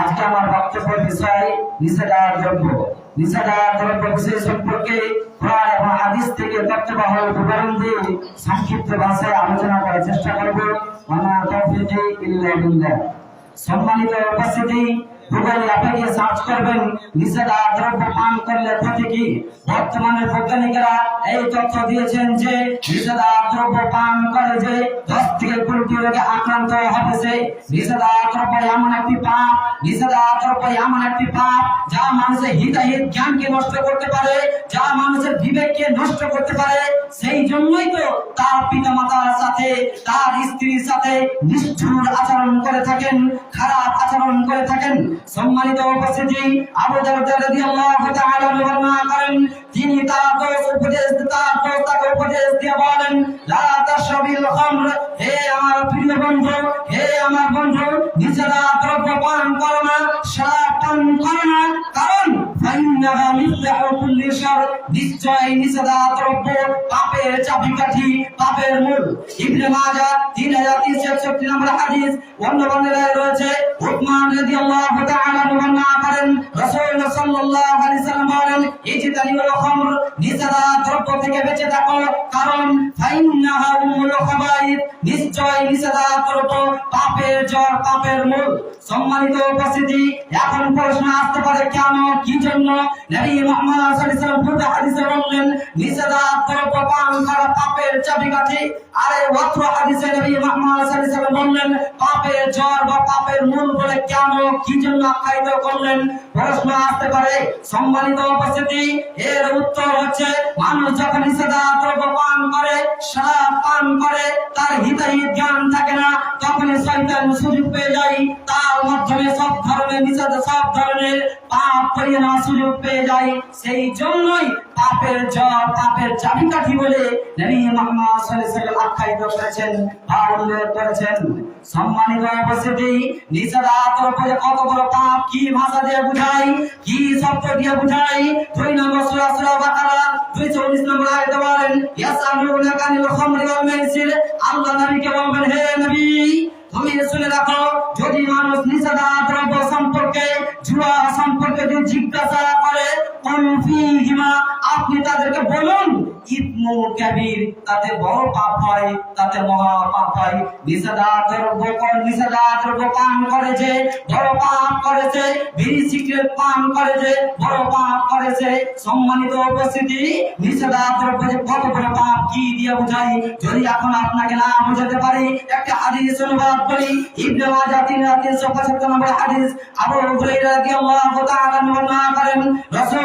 আজকে আমার বক্তব্যের বিষয় নিষেধার দ্রব্য। নিষেধার দ্রব্য বিষয় সম্পর্কে কোরআন এবং হাদিস থেকে তত্ত্ববহল বিবরণ দিয়ে সংক্ষিপ্ত ভাষায় আলোচনা করার চেষ্টা করব। ইল্লা বিল্লাহ। সম্মানিত উপস্থিতি গুগল অ্যাপে সার্চ করবেন নিষেধা দ্রব্য পান করলে ক্ষতি কি? বর্তমানে বৈজ্ঞানিকেরা এই তথ্য দিয়েছেন যে নিষেধা দ্রব্য পান করে যে দশ থেকে কুড়িটি রোগে আক্রান্ত হবে সে নিষেধা দ্রব্য এমন একটি পাপ নিষেধা দ্রব্য এমন একটি পাপ, যা মানুষের হিতাহিত জ্ঞানকে নষ্ট করতে পারে, যা মানুষের বিবেককে নষ্ট করতে পারে। সেই জন্যই তো তার পিতা মাতার সাথে, তার স্ত্রীর সাথে নিষ্ঠুর আচরণ করে থাকেন, খারাপ আচরণ করে থাকেন, সম্মানিত উপস্থিতি, আবু দারদা রাদিয়াল্লাহু তাআলা বর্ণনা করেন, তিনি তার দোষ উপদেশ দোষ তাকে উপদেশ দিয়ে বলেন, লা তাশরাবিল খামর, হে আমার প্রিয় বন্ধু, হে আমার বন্ধু, নিজেরা দ্রব্য পান করো না শরাব পান করো না, কারণ ফাইন্নাহা মিফতাহু শার নিশ্চয় নিষেধা দ্রব্য, পাপের চাবিকাঠি, পাপের মূল। ইবনে মাজাহ 3361 নম্বর হাদিস। অন্য বর্ণনায় রয়েছে, উসমান রাদিয়াল্লাহু তাআলা বর্ণনা করেন রাসূল সাল্লাল্লাহু আলাইহি সাল্লাম বলেন ইজতানিবুল খামর নিষেধা দ্রব্য থেকে বেঁচে থাকো, কারণ ফাইন্নাহা উমুল খাবাইর নিশ্চয় নিষেধা দ্রব্য পাপের জড় পাপের মূল। সম্মানিত উপস্থিতি, এখন প্রশ্ন আসতে পারে, কেন, কি জন্য? নবী মুহাম্মদ সাল্লাল্লাহু আলাইহি সাল্লাম পূর্ব হাদিসে বললেন নিষেধা দ্রব্য পান করা পাপের চাবিকাঠি। আর অত্র হাদিসে নবী মুহাম্মদ সাল্লাল্লাহু আলাইহি সাল্লাম বললেন, পাপের জড় বা পাপের মূল বলে কেন, কি জন্য আখ্যায়িত করলেন? প্রশ্ন আসতে পারে। সম্মানিত উপস্থিতি, এর উত্তর হচ্ছে, মানুষ যখন পান করে পান করে, তার হিতাহিত জ্ঞান থাকে না, তখনই সুযোগ পেয়ে যায়। তার মাধ্যমে সব ধরনের নিষেধ, সব ধরনের পাপ করিয়ে নেওয়ার সুযোগ পেয়ে যায়। সেই জন্যই পাপের পাপের চাবিকাঠি বলে নবী মুহাম্মদ আখ্যায়িত করেছেন উল্লেখ করেছেন। সম্মানিত উপস্থিতি নিষেধাত্র করে কত বড় পাপ, কি ভাষা দিয়ে বুঝাই? কি শব্দ দিয়ে বুঝাই? দুই নম্বর সূরা সূরা বাকারা 219 নম্বর আয়াতে বলেন ইয়াসালুনা কানিল খামরি ওয়াল মাইসির আল্লাহ নবীকে বলবেন, হে নবী, তুমি শুনে রাখো, যদি মানুষ নিষেধা দ্রব্য সম্পর্কে, জুয়া সম্পর্কে যদি জিজ্ঞাসা করে কোন কাবীর তাতে বড় পাপ হয়, তাতে মহা পাপ হয়। নিষেধা দ্রব্য কোন নিষেধা দ্রব্য পান করে বড় পাপ করেছে, বিড়ি সিগারেট পান করে যে বড় পাপ করেছে। সম্মানিত উপস্থিতি নিষেধা দ্রব্য কত বড় পাপ কি দিয়ে বুঝাই? যদি এখন আপনাকে না বুঝাতে পারি, একটা হাদিস অনুবাদ করি। ইবনে মাজাহ 3375 নম্বর হাদিস। আবু হুরায়রা রাদিয়াল্লাহু তাআলা বর্ণনা করেন, রাসূল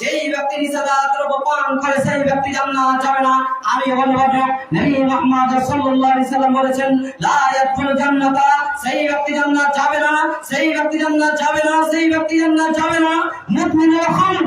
যেই ব্যক্তি নিষেধা দ্রব্য পান করে, সেই ব্যক্তি জান্নাত যাবে না। আমি অনুবাদক নবী মুহাম্মদ সাল্লাল্লাহু আলাইহি সাল্লাম বলেছেন, লা ইয়াদখুল জান্নাতা সেই ব্যক্তি জান্নাত যাবে না, সেই ব্যক্তি জান্নাত যাবে না, সেই ব্যক্তি জান্নাত যাবে না। মুমিনুল খামর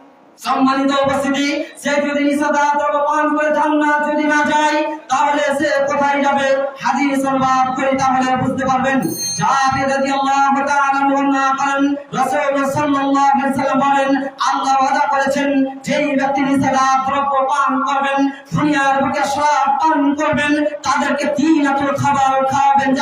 সম্মানিত উপস্থিতি সে যদি নিষেধা দ্রব্য পান করে জান্নাত যদি না যায়, তাহলে সে কোথায় যাবে? হাদিস অনুবাদ করে তাহলে বুঝতে পারবেন। আল্লাহ ওয়াদা করেছেন, যেই ব্যক্তি করবেন তাদেরকে তিন খাবার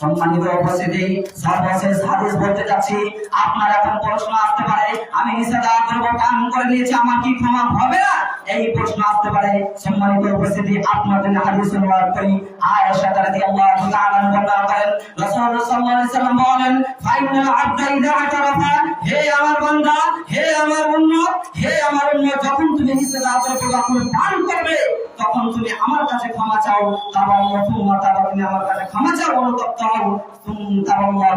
সম্মানিত উপস্থিতি, সর্বশেষ হাদিস বলতে যাচ্ছি আপনার এখন প্রশ্ন আসতে পারে, আমি নিষেধার দ্রব্য পান করে নিয়েছি, আমার কি ক্ষমা হবে না? এই প্রশ্ন আসতে পারে, সম্মানিত উপস্থিতি, আপনার জন্য হাদিস অনুবাদ করি। আয়েশা রাদিয়াল্লাহু তাআলা বর্ণনা করেন রাসূল সাল্লাল্লাহু আলাইহি বলেন ফাইনাল আবদা ইযা আতারাফা, হে আমার বান্দা, হে আমার উম্মত, হে আমার উম্মত, যখন তুমি নিষেধার দ্রব্য পান করবে। তখন তুমি আমার কাছে ক্ষমা চাও, তারপর তারপর তুমি আমার কাছে ক্ষমা চাও অনুতপ্ত হও তারল্লাহ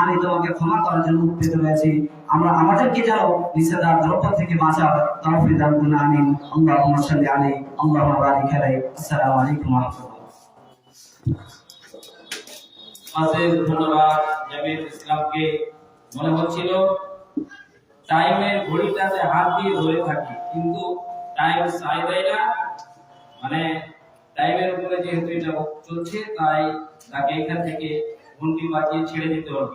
আমি তোমাকে ক্ষমা করার জন্য উদ্যত রয়েছি। আমরা, আমাদেরকে যেন নিষেধার দ্রব্য থেকে বাঁচাও তৌফিক দান করুন, আমিন। আল্লাহুম্মা সাল্লি আলাইহি আল্লাহুম্মা বারিক আলাইহি আসসালামু আলাইকুম ধন্যবাদ। জামিয়াত ইসলামকে মনে হচ্ছিল টাইমের ঘড়িটাতে হাত দিয়ে ধরে থাকি, কিন্তু টাইম চাই দেয় না। মানে টাইমের উপরে যেহেতু এটা চলছে, তাই তাকে এখান থেকে ঘন্টি বাজিয়ে ছেড়ে দিতে হলো